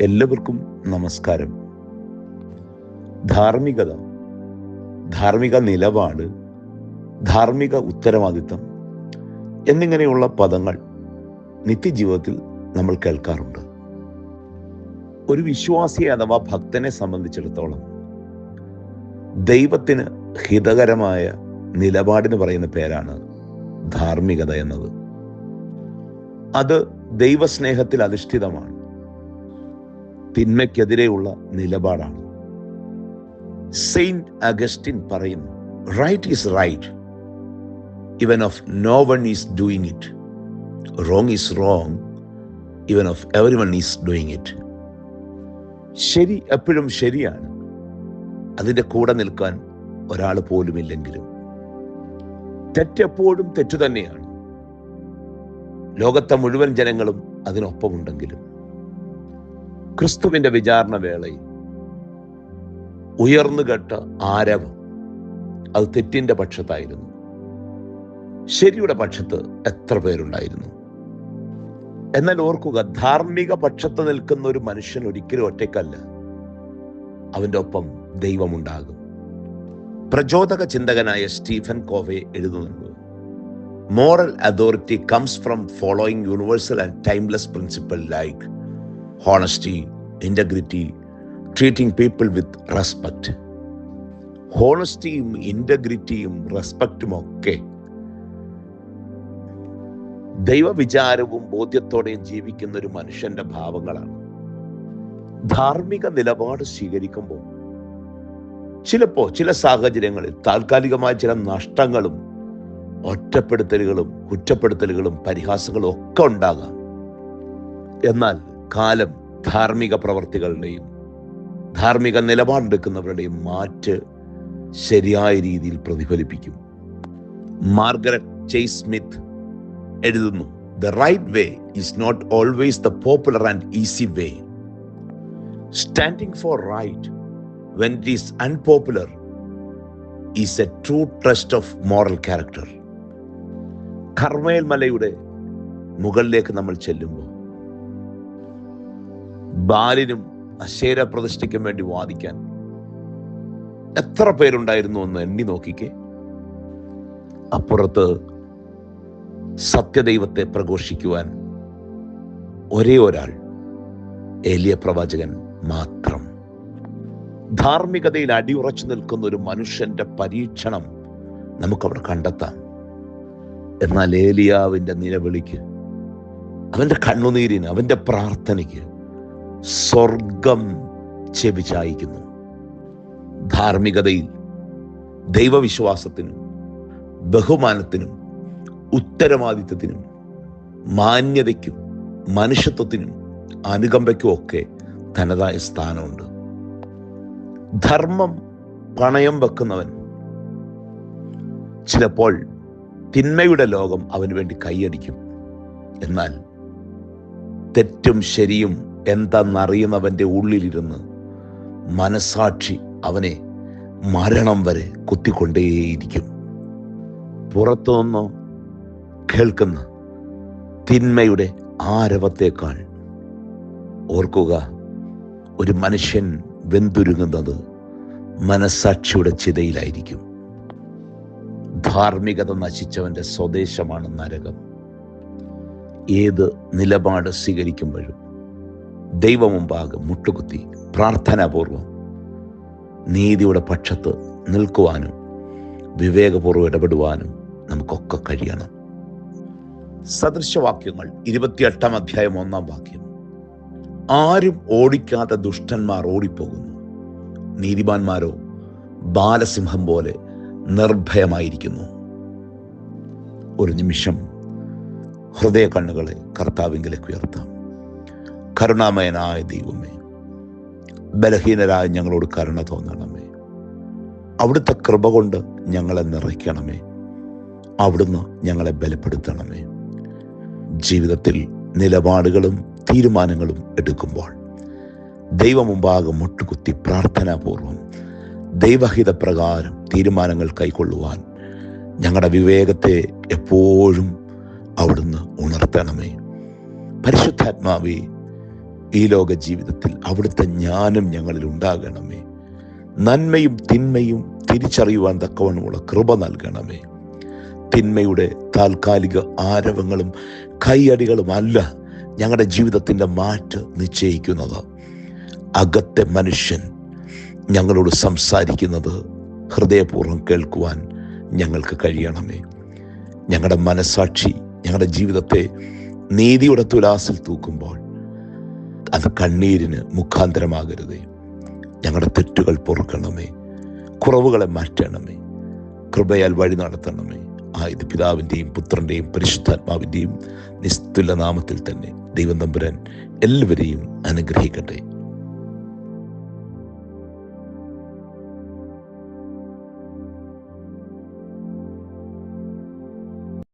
എല്ലാവർക്കും നമസ്കാരം. ധാർമ്മികത ധാർമ്മിക നിലപാട് ധാർമ്മിക ഉത്തരവാദിത്തം എന്നിങ്ങനെയുള്ള പദങ്ങൾ നിത്യജീവിതത്തിൽ നമ്മൾ കേൾക്കാറുണ്ട്. ഒരു വിശ്വാസിയെ അഥവാ ഭക്തനെ സംബന്ധിച്ചിടത്തോളം ദൈവത്തിന് ഹിതകരമായ നിലപാടിന് പറയുന്ന പേരാണ് ധാർമ്മികത എന്നത്. അത് ദൈവസ്നേഹത്തിൽ അധിഷ്ഠിതമാണ്. തിന്മയ്ക്കെതിരെയുള്ള നിലപാടാണ്. സെയിന്റ് അഗസ്റ്റിൻ പറയുന്നു right is right even of no one is doing it wrong is wrong even of every one is doing it ശരി എപ്പോഴും ശരിയാണ്. അതിന്റെ കൂടെ നിൽക്കാൻ ഒരാൾ പോലുമില്ലെങ്കിലും. തെറ്റെപ്പോഴും തെറ്റു തന്നെയാണ്. ലോകത്തെ മുഴുവൻ ജനങ്ങളും അതിനൊപ്പമുണ്ടെങ്കിലും. ക്രിസ്തുവിന്റെ വിചാരണ വേളയിൽ ഉയർന്നു കേട്ട ആരവം അത് തെറ്റിന്റെ പക്ഷത്തായിരുന്നു. ശരിയുടെ പക്ഷത്ത് എത്ര പേരുണ്ടായിരുന്നു? എന്നാൽ ഓർക്കുക ധാർമ്മിക പക്ഷത്ത് നിൽക്കുന്ന ഒരു മനുഷ്യൻ ഒരിക്കലും ഒറ്റയ്ക്കല്ല. അവന്റെ ഒപ്പം ദൈവമുണ്ടാകും. പ്രചോദക ചിന്തകനായ സ്റ്റീഫൻ കോവെ എഴുതുന്നുണ്ട് moral authority comes from following universal and timeless principle like honesty integrity treating people with respect ഹോണസ്റ്റിയും ഇന്റഗ്രിറ്റിയും റെസ്പെക്റ്റും ഒക്കെ ദൈവവിചാരവും ബോധ്യത്തോടെയും ജീവിക്കുന്ന ഒരു മനുഷ്യന്റെ ഭാവങ്ങളാണ്. ധാർമ്മിക നിലപാട് സ്വീകരിക്കുമ്പോൾ ചിലപ്പോ ചില സാഹചര്യങ്ങളിൽ താൽക്കാലികമായ ചില നഷ്ടങ്ങളും ഒറ്റപ്പെടുത്തലുകളും കുറ്റപ്പെടുത്തലുകളും പരിഹാസങ്ങളും ഒക്കെ ഉണ്ടാകാം. എന്നാൽ കാലം ധാർമ്മിക പ്രവർത്തികളുടെയും ധാർമ്മിക നിലപാടെടുക്കുന്നവരുടെയും മാറ്റ് ശരിയായ രീതിയിൽ പ്രതിഫലിപ്പിക്കും. മാർഗരറ്റ് ചെയ്സ് സ്മിത്ത് എഴുതുന്നു the right way is not always the popular and easy way standing for right when it is unpopular is a true trust of moral character Carmel മലയുടെ മുകളിലേക്ക് നമ്മൾ ചെല്ലുമ്പോൾ ബാലിനും അശേര പ്രതിഷ്ഠയ്ക്കും വേണ്ടി വാദിക്കാൻ എത്ര പേരുണ്ടായിരുന്നു എന്ന് എണ്ണി നോക്കിക്കേ. അപ്പുറത്ത് സത്യദൈവത്തെ പ്രഘോഷിക്കുവാൻ ഒരേ ഒരാൾ ഏലിയ പ്രവാചകൻ മാത്രം. ധാർമ്മികതയിൽ അടിയുറച്ചു നിൽക്കുന്ന ഒരു മനുഷ്യന്റെ പരീക്ഷണം നമുക്കവിടെ കണ്ടെത്താം. എന്നാൽ ഏലിയാവിന്റെ നിലവിളിക്ക് അവന്റെ കണ്ണുനീരിന് അവന്റെ പ്രാർത്ഥനയ്ക്ക് സ്വർഗം ചെവിചായിക്കുന്നു. ധാർമ്മികതയിൽ ദൈവവിശ്വാസത്തിനും ബഹുമാനത്തിനും ഉത്തരവാദിത്വത്തിനും മാന്യതയ്ക്കും മനുഷ്യത്വത്തിനും അനുകമ്പയ്ക്കും ഒക്കെ തനതായ സ്ഥാനമുണ്ട്. ധർമ്മം പണയം വെക്കുന്നവൻ ചിലപ്പോൾ തിന്മയുടെ ലോകം അവന് വേണ്ടി കൈയടിക്കും. എന്നാൽ തെറ്റും ശരിയും എന്തെന്നറിയുന്നവന്റെ ഉള്ളിലിരുന്ന് മനസാക്ഷി അവനെ മരണം വരെ കുത്തിക്കൊണ്ടേയിരിക്കും. പുറത്തുനിന്ന് കേൾക്കുന്ന തിന്മയുടെ ആരവത്തേക്കാൾ ഓർക്കുക ഒരു മനുഷ്യൻ വെന്തുരുങ്ങുന്നത് മനസാക്ഷിയുടെ ചിതയിലായിരിക്കും. ധാർമ്മികത നശിച്ചവന്റെ സ്വദേശമാണ് നരകം. ഏത് നിലപാട് സ്വീകരിക്കുമ്പോഴും ദൈവമുമ്പാകെ മുട്ടുകുത്തി പ്രാർത്ഥനാപൂർവം നീതിയുടെ പക്ഷത്ത് നിൽക്കുവാനും വിവേകപൂർവം ഇടപെടുവാനും നമുക്കൊക്കെ കഴിയണം. സദൃശവാക്യങ്ങൾ ഇരുപത്തിയെട്ടാം അധ്യായം ഒന്നാം വാക്യം. ആരും ഓടിക്കാത്ത ദുഷ്ടന്മാർ ഓടിപ്പോകുന്നു. നീതിമാന്മാരോ ബാലസിംഹം പോലെ നിർഭയമായിരിക്കുന്നു. ഒരു നിമിഷം ഹൃദയ കണ്ണുകളെ കർത്താവിങ്കിലേക്ക് ഉയർത്താം. കരുണാമയനായ ദൈവമേ ബലഹീനരായ ഞങ്ങളോട് കരുണ തോന്നണമേ. അവിടുത്തെ കൃപ കൊണ്ട് ഞങ്ങളെ നിറയ്ക്കണമേ. അവിടുന്ന് ഞങ്ങളെ ബലപ്പെടുത്തണമേ. ജീവിതത്തിൽ നിലപാടുകളും തീരുമാനങ്ങളും എടുക്കുമ്പോൾ ദൈവമുമ്പാകെ മുട്ടുകുത്തി പ്രാർത്ഥനാപൂർവം ദൈവഹിതപ്രകാരം തീരുമാനങ്ങൾ കൈക്കൊള്ളുവാൻ ഞങ്ങളുടെ വിവേകത്തെ എപ്പോഴും അവിടുന്ന് ഉണർത്തണമേ. പരിശുദ്ധാത്മാവേ ഈ ലോക ജീവിതത്തിൽ അവിടുത്തെ ജ്ഞാനം ഞങ്ങളിൽ ഉണ്ടാകണമേ. നന്മയും തിന്മയും തിരിച്ചറിയുവാൻ തക്കവണ്ണമുള്ള കൃപ നൽകണമേ. തിന്മയുടെ താൽക്കാലിക ആരവങ്ങളും കൈയടികളും അല്ല ഞങ്ങളുടെ ജീവിതത്തിന്റെ മാറ്റ് നിശ്ചയിക്കുന്നത്. അകത്തെ മനുഷ്യൻ ഞങ്ങളോട് സംസാരിക്കുന്നത് ഹൃദയപൂർവം കേൾക്കുവാൻ ഞങ്ങൾക്ക് കഴിയണമേ. ഞങ്ങളുടെ മനസാക്ഷി ഞങ്ങളുടെ ജീവിതത്തെ നീതിയുടെ തുലാസിൽ തൂക്കുമ്പോൾ അത് കണ്ണീരിന് മുഖാന്തരമാകരുതേ. ഞങ്ങളുടെ തെറ്റുകൾ പൊറുക്കണമേ. കുറവുകളെ മാറ്റണമേ. കൃപയാൽ വഴി നടത്തണമേ. ആ ഇത് പിതാവിന്റെയും പുത്രന്റെയും പരിശുദ്ധാത്മാവിന്റെയും നിസ്തുല നാമത്തിൽ തന്നെ ദൈവം തമ്പുരാൻ എല്ലാവരെയും അനുഗ്രഹിക്കട്ടെ.